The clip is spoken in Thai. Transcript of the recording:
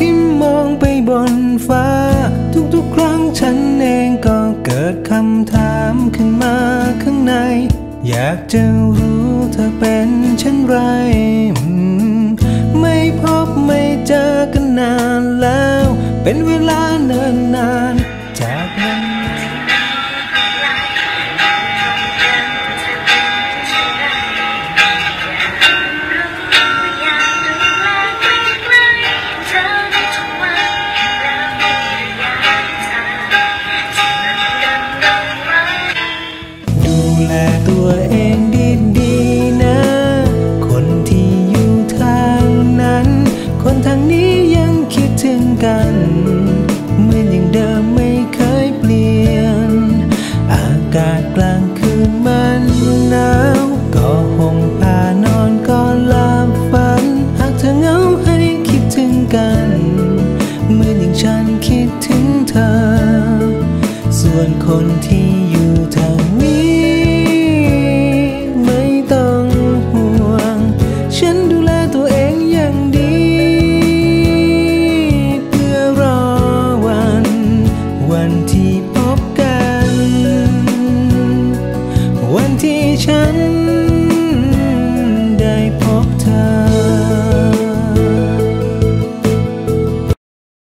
ที่มองไปบนฟ้า ทุกๆ ครั้งฉันเองก็เกิดคำถามขึ้นมาข้างใน อยากจะรู้เธอเป็นเช่นไร ไม่พบไม่เจอกันนานแล้ว เป็นเวลาเนิ่นนานจากนั้น แลตัวเองดีๆนะ คนที่อยู่ทางนั้น คนทางนี้ยังคิดถึงกันเหมือนอย่างเดิมไม่เคยเปลี่ยน อากาศกลางคืนมันหนาวก็ห่มผ้านอนก็หลับฝัน หากเธอเหงาให้คิดถึงกันเหมือนอย่างฉันคิดถึงเธอ ส่วนคนที่ ที่ฉัน